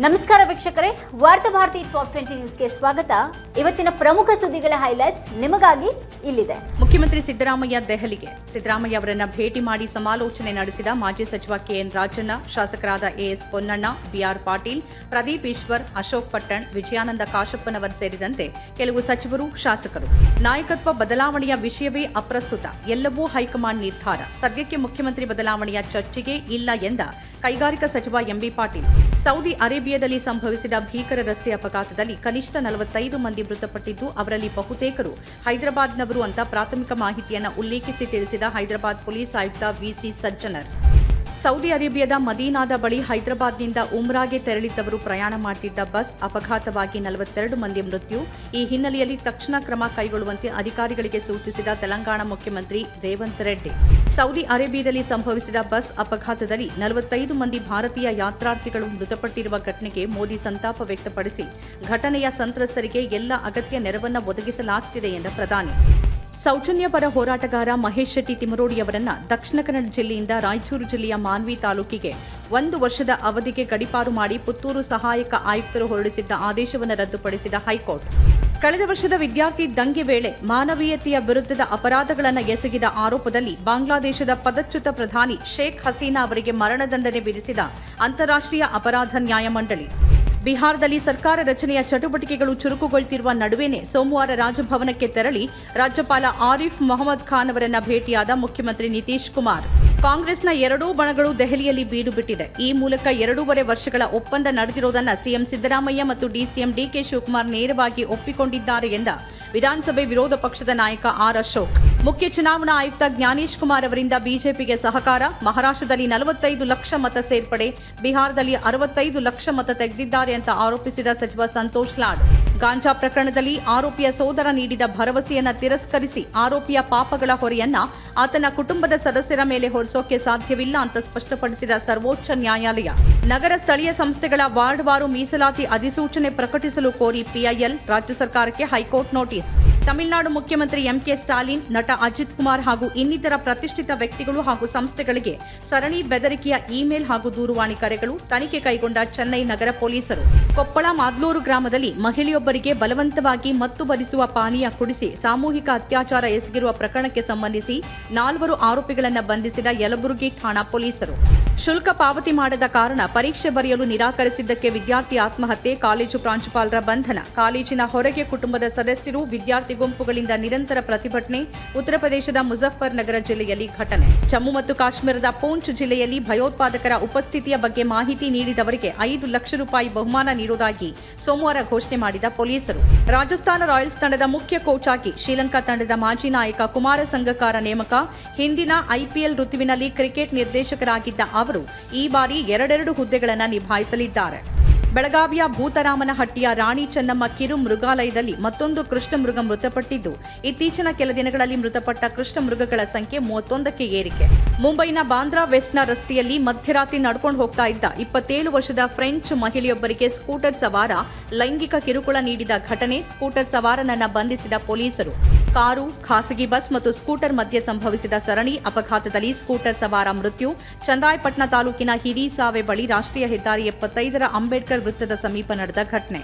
ನಮಸ್ಕಾರ ವೀಕ್ಷಕರೇ, ವಾರ್ತಾ ಭಾರತಿ ಟಾಪ್ ಟ್ವೆಂಟಿ ನ್ಯೂಸ್ಗೆ ಸ್ವಾಗತ. ಇವತ್ತಿನ ಪ್ರಮುಖ ಸುದ್ದಿಗಳ ಹೈಲೈಟ್ಸ್ ನಿಮಗಾಗಿ ಇಲ್ಲಿದೆ. ಮುಖ್ಯಮಂತ್ರಿ ಸಿದ್ದರಾಮಯ್ಯ ದೆಹಲಿಗೆ. ಸಿದ್ದರಾಮಯ್ಯ ಅವರನ್ನ ಭೇಟಿ ಮಾಡಿ ಸಮಾಲೋಚನೆ ನಡೆಸಿದ ಮಾಜಿ ಸಚಿವ ಕೆಎನ್ ರಾಜಣ್ಣ, ಶಾಸಕರಾದ ಎಎಸ್ ಪೊನ್ನಣ್ಣ, ಬಿಆರ್ ಪಾಟೀಲ್, ಪ್ರದೀಪ್ ಈಶ್ವರ್, ಅಶೋಕ್ ಪಟ್ಟಣ್, ವಿಜಯಾನಂದ ಕಾಶಪ್ಪನವರ್ ಸೇರಿದಂತೆ ಕೆಲವು ಸಚಿವರು, ಶಾಸಕರು. ನಾಯಕತ್ವ ಬದಲಾವಣೆಯ ವಿಷಯವೇ ಅಪ್ರಸ್ತುತ. ಎಲ್ಲವೂ ಹೈಕಮಾಂಡ್ ನಿರ್ಧಾರ. ಸದ್ಯಕ್ಕೆ ಮುಖ್ಯಮಂತ್ರಿ ಬದಲಾವಣೆಯ ಚರ್ಚೆಗೆ ಇಲ್ಲ ಎಂದ ಕೈಗಾರಿಕಾ ಸಚಿವ ಎಂಬಿ ಪಾಟೀಲ್. ಸೌದಿ ಅರೇಬಿಯಾದಲ್ಲಿ ಸಂಭವಿಸಿದ ಭೀಕರ ರಸ್ತೆ ಅಪಘಾತದಲ್ಲಿ ಕನಿಷ್ಠ ನಲವತ್ತೈದು ಮಂದಿ ಮೃತಪಟ್ಟಿದ್ದು, ಅವರಲ್ಲಿ ಬಹುತೇಕರು ಹೈದರಾಬಾದ್ನವರು ಅಂತ ಪ್ರಾಥಮಿಕ ಮಾಹಿತಿಯನ್ನು ಉಲ್ಲೇಖಿಸಿ ತಿಳಿಸಿದ ಹೈದರಾಬಾದ್ ಪೊಲೀಸ್ ಆಯುಕ್ತ ವಿಸಿ ಸಜ್ಜನರ್. ಸೌದಿ ಅರೇಬಿಯಾದ ಮದೀನಾದ ಬಳಿ ಹೈದರಾಬಾದ್ನಿಂದ ಉಮ್ರಾಗೆ ತೆರಳಿದ್ದವರು ಪ್ರಯಾಣ ಮಾಡುತ್ತಿದ್ದ ಬಸ್ ಅಪಘಾತವಾಗಿ ನಲವತ್ತೆರಡು ಮಂದಿ ಮೃತ್ಯು. ಈ ಹಿನ್ನೆಲೆಯಲ್ಲಿ ತಕ್ಷಣ ಕ್ರಮ ಕೈಗೊಳ್ಳುವಂತೆ ಅಧಿಕಾರಿಗಳಿಗೆ ಸೂಚಿಸಿದ ತೆಲಂಗಾಣ ಮುಖ್ಯಮಂತ್ರಿ ರೇವಂತ್ ರೆಡ್ಡಿ. ಸೌದಿ ಅರೇಬಿಯಾದಲ್ಲಿ ಸಂಭವಿಸಿದ ಬಸ್ ಅಪಘಾತದಲ್ಲಿ ನಲವತ್ತೈದು ಮಂದಿ ಭಾರತೀಯ ಯಾತ್ರಾರ್ಥಿಗಳು ಮೃತಪಟ್ಟಿರುವ ಘಟನೆಗೆ ಮೋದಿ ಸಂತಾಪ ವ್ಯಕ್ತಪಡಿಸಿ, ಘಟನೆಯ ಸಂತ್ರಸ್ತರಿಗೆ ಎಲ್ಲ ಅಗತ್ಯ ನೆರವನ್ನು ಒದಗಿಸಲಾಗುತ್ತಿದೆ ಎಂದ ಪ್ರಧಾನಿ. ಸೌಜನ್ಯ ಪರ ಹೋರಾಟಗಾರ ಮಹೇಶ್ ಶೆಟ್ಟಿ ತಿಮರೋಡಿಯವರನ್ನ ದಕ್ಷಿಣ ಕನ್ನಡ ಜಿಲ್ಲೆಯಿಂದ ರಾಯಚೂರು ಜಿಲ್ಲೆಯ ಮಾನ್ವಿ ತಾಲೂಕಿಗೆ ಒಂದು ವರ್ಷದ ಅವಧಿಗೆ ಗಡಿಪಾರು ಮಾಡಿ ಪುತ್ತೂರು ಸಹಾಯಕ ಆಯುಕ್ತರು ಹೊರಡಿಸಿದ್ದ ಆದೇಶವನ್ನು ರದ್ದುಪಡಿಸಿದ ಹೈಕೋರ್ಟ್. ಕಳೆದ ವರ್ಷದ ವಿದ್ಯಾರ್ಥಿ ದಂಗೆ ವೇಳೆ ಮಾನವೀಯತೆಯ ವಿರುದ್ಧದ ಅಪರಾಧಗಳನ್ನು ಎಸಗಿದ ಆರೋಪದಲ್ಲಿ ಬಾಂಗ್ಲಾದೇಶದ ಪದಚ್ಯುತ ಪ್ರಧಾನಿ ಶೇಖ್ ಹಸೀನಾ ಅವರಿಗೆ ಮರಣದಂಡನೆ ವಿಧಿಸಿದ ಅಂತಾರಾಷ್ಟ್ರೀಯ ಅಪರಾಧ ನ್ಯಾಯಮಂಡಳಿ. ಬಿಹಾರದಲ್ಲಿ ಸರ್ಕಾರ ರಚನೆಯ ಚಟುವಟಿಕೆಗಳು ಚುರುಕುಗೊಳ್ತಿರುವ ನಡುವೆನೇ ಸೋಮವಾರ ರಾಜಭವನಕ್ಕೆ ತೆರಳಿ ರಾಜ್ಯಪಾಲ ಆರಿಫ್ ಮೊಹಮ್ಮದ್ ಖಾನ್ ಅವರನ್ನು ಭೇಟಿಯಾದ ಮುಖ್ಯಮಂತ್ರಿ ನಿತೀಶ್ ಕುಮಾರ್. ಕಾಂಗ್ರೆಸ್ನ ಎರಡೂ ಬಣಗಳು ದೆಹಲಿಯಲ್ಲಿ ಬೀಡು ಬಿಟ್ಟಿದೆ ಈ ಮೂಲಕ ಎರಡೂವರೆ ವರ್ಷಗಳ ಒಪ್ಪಂದ ನಡೆದಿರುವುದನ್ನ ಸಿಎಂ ಸಿದ್ದರಾಮಯ್ಯ ಮತ್ತು ಡಿಸಿಎಂ ಡಿಕೆ ಶಿವಕುಮಾರ್ ನೇರವಾಗಿ ಒಪ್ಪಿಕೊಂಡಿದ್ದಾರೆ ಎಂದ ವಿಧಾನಸಭೆ ವಿರೋಧ ಪಕ್ಷದ ನಾಯಕ ಆರ್ ಅಶೋಕ್. ಮುಖ್ಯ ಚುನಾವಣಾ ಆಯುಕ್ತ ಜ್ಞಾನೇಶ್ ಕುಮಾರ್ ಅವರಿಂದ ಬಿಜೆಪಿಗೆ ಸಹಕಾರ. ಮಹಾರಾಷ್ಟ್ರದಲ್ಲಿ ನಲವತ್ತೈದು ಲಕ್ಷ ಮತ ಸೇರ್ಪಡೆ. ಬಿಹಾರದಲ್ಲಿ ಅರವತ್ತೈದು ಲಕ್ಷ ಮತ ತೆಗೆದಿದ್ದಾರೆ ಅಂತ ಆರೋಪಿಸಿದ ಸಚಿವ ಸಂತೋಷ್ ಲಾಡ್. ಗಾಂಜಾ ಪ್ರಕರಣದಲ್ಲಿ ಆರೋಪಿಯ ಸೋದರ ನೀಡಿದ ಭರವಸೆಯನ್ನ ತಿರಸ್ಕರಿಸಿ ಆರೋಪಿಯ ಪಾಪಗಳ ಹೊರೆಯನ್ನ ಆತನ ಕುಟುಂಬದ ಸದಸ್ಯರ ಮೇಲೆ ಹೊರಿಸೋಕೆ ಸಾಧ್ಯವಿಲ್ಲ ಅಂತ ಸ್ಪಷ್ಟಪಡಿಸಿದ ಸರ್ವೋಚ್ಚ ನ್ಯಾಯಾಲಯ. ನಗರ ಸ್ಥಳೀಯ ಸಂಸ್ಥೆಗಳ ವಾರ್ಡ್ವಾರು ಮೀಸಲಾತಿ ಅಧಿಸೂಚನೆ ಪ್ರಕಟಿಸಲು ಕೋರಿ ಪಿಐಎಲ್, ರಾಜ್ಯ ಸರ್ಕಾರಕ್ಕೆ ಹೈಕೋರ್ಟ್ ನೋಟಿಸ್. ತಮಿಳುನಾಡು ಮುಖ್ಯಮಂತ್ರಿ ಎಂಕೆ ಸ್ಟಾಲಿನ್, ನಟ ಅಜಿತ್ ಕುಮಾರ್ ಹಾಗೂ ಇನ್ನಿತರ ಪ್ರತಿಷ್ಠಿತ ವ್ಯಕ್ತಿಗಳು ಹಾಗೂ ಸಂಸ್ಥೆಗಳಿಗೆ ಸರಣಿ ಬೆದರಿಕೆಯ ಇಮೇಲ್ ಹಾಗೂ ದೂರವಾಣಿ ಕರೆಗಳು ತನಿಖೆ ಕೈಗೊಂಡ ಚೆನ್ನೈ ನಗರ ಪೊಲೀಸರು. ಕೊಪ್ಪಳ ಮಾದ್ಲೂರು ಗ್ರಾಮದಲ್ಲಿ ಮಹಿಳೆಯೊಬ್ಬರಿಗೆ ಬಲವಂತವಾಗಿ ಮತ್ತು ಬರಿಸುವ ಪಾನೀಯ ಕುಡಿಸಿ ಸಾಮೂಹಿಕ ಅತ್ಯಾಚಾರ ಎಸಗಿರುವ ಪ್ರಕರಣಕ್ಕೆ ಸಂಬಂಧಿಸಿ ನಾಲ್ವರು ಆರೋಪಿಗಳನ್ನು ಬಂಧಿಸಿದ ಯಲಬುರ್ಗಿ ಠಾಣಾ ಪೊಲೀಸರು. ಶುಲ್ಕ ಪಾವತಿ ಮಾಡದ ಕಾರಣ ಪರೀಕ್ಷೆ ಬರೆಯಲು ನಿರಾಕರಿಸಿದ್ದಕ್ಕೆ ವಿದ್ಯಾರ್ಥಿ ಆತ್ಮಹತ್ಯೆ, ಕಾಲೇಜು ಪ್ರಾಂಶುಪಾಲರ ಬಂಧನ, ಕಾಲೇಜಿನ ಹೊರಗೆ ಕುಟುಂಬದ ಸದಸ್ಯರು ವಿದ್ಯಾರ್ಥಿ ಗುಂಪುಗಳಿಂದ ನಿರಂತರ ಪ್ರತಿಭಟನೆ, ಉತ್ತರ ಪ್ರದೇಶದ ಮುಜಫರ್ ನಗರ ಜಿಲ್ಲೆಯಲ್ಲಿ ಘಟನೆ. ಜಮ್ಮು ಮತ್ತು ಕಾಶ್ಮೀರದ ಪೂಂಚ್ ಜಿಲ್ಲೆಯಲ್ಲಿ ಭಯೋತ್ಪಾದಕರ ಉಪಸ್ಥಿತಿಯ ಬಗ್ಗೆ ಮಾಹಿತಿ ನೀಡಿದವರಿಗೆ ಐದು ಲಕ್ಷ ರೂಪಾಯಿ ಬಹುಮಾನ ನೀಡುವುದಾಗಿ ಸೋಮವಾರ ಘೋಷಣೆ ಮಾಡಿದ ಪೊಲೀಸರು. ರಾಜಸ್ಥಾನ ರಾಯಲ್ಸ್ ತಂಡದ ಮುಖ್ಯ ಕೋಚ್ ಆಗಿ ಶ್ರೀಲಂಕಾ ತಂಡದ ಮಾಜಿ ನಾಯಕ ಕುಮಾರ ಸಂಗಕಾರ ನೇಮಕ, ಹಿಂದಿನ ಐಪಿಎಲ್ ಋತುವಿನಲ್ಲಿ ಕ್ರಿಕೆಟ್ ನಿರ್ದೇಶಕರಾಗಿದ್ದ ಅವರು ಈ ಬಾರಿ ಎರಡೆರಡು ಹುದ್ದೆಗಳನ್ನು ನಿಭಾಯಿಸಲಿದ್ದಾರೆ. ಬೆಳಗಾವಿಯ ಭೂತರಾಮನಹಟ್ಟಿಯ ರಾಣಿ ಚೆನ್ನಮ್ಮ ಕಿರು ಮೃಗಾಲಯದಲ್ಲಿ ಮತ್ತೊಂದು ಕೃಷ್ಣ ಮೃಗ ಮೃತಪಟ್ಟಿದ್ದು, ಇತ್ತೀಚಿನ ಕೆಲ ದಿನಗಳಲ್ಲಿ ಮೃತಪಟ್ಟ ಕೃಷ್ಣ ಮೃಗಗಳ ಸಂಖ್ಯೆ ಮೂವತ್ತೊಂದಕ್ಕೆ ಏರಿಕೆ. ಮುಂಬೈನ ಬಾಂದ್ರಾ ವೆಸ್ಟ್ನ ರಸ್ತೆಯಲ್ಲಿ ಮಧ್ಯರಾತ್ರಿ ನಡ್ಕೊಂಡು ಹೋಗ್ತಾ ಇದ್ದ ಇಪ್ಪತ್ತೇಳು ವರ್ಷದ ಫ್ರೆಂಚ್ ಮಹಿಳೆಯೊಬ್ಬರಿಗೆ ಸ್ಕೂಟರ್ ಸವಾರ ಲೈಂಗಿಕ ಕಿರುಕುಳ ನೀಡಿದ ಘಟನೆ, ಸ್ಕೂಟರ್ ಸವಾರನನ್ನ ಬಂಧಿಸಿದ ಪೊಲೀಸರು. ಕಾರು, ಖಾಸಗಿ ಬಸ್ ಮತ್ತು ಸ್ಕೂಟರ್ ಮಧ್ಯೆ ಸಂಭವಿಸಿದ ಸರಣಿ ಅಪಘಾತದಲ್ಲಿ ಸ್ಕೂಟರ್ ಸವಾರ ಮೃತ್ಯು. ಚಂದಾಯಪಟ್ಟಣ ತಾಲೂಕಿನ ಹಿರಿಸಾವೆ ಬಳಿ ರಾಷ್ಟ್ರೀಯ ಹೆದ್ದಾರಿ ಎಪ್ಪತ್ತೈದರ ಅಂಬೇಡ್ಕರ್ ವೃತ್ತದ ಸಮೀಪ ನಡೆದ ಘಟನೆ.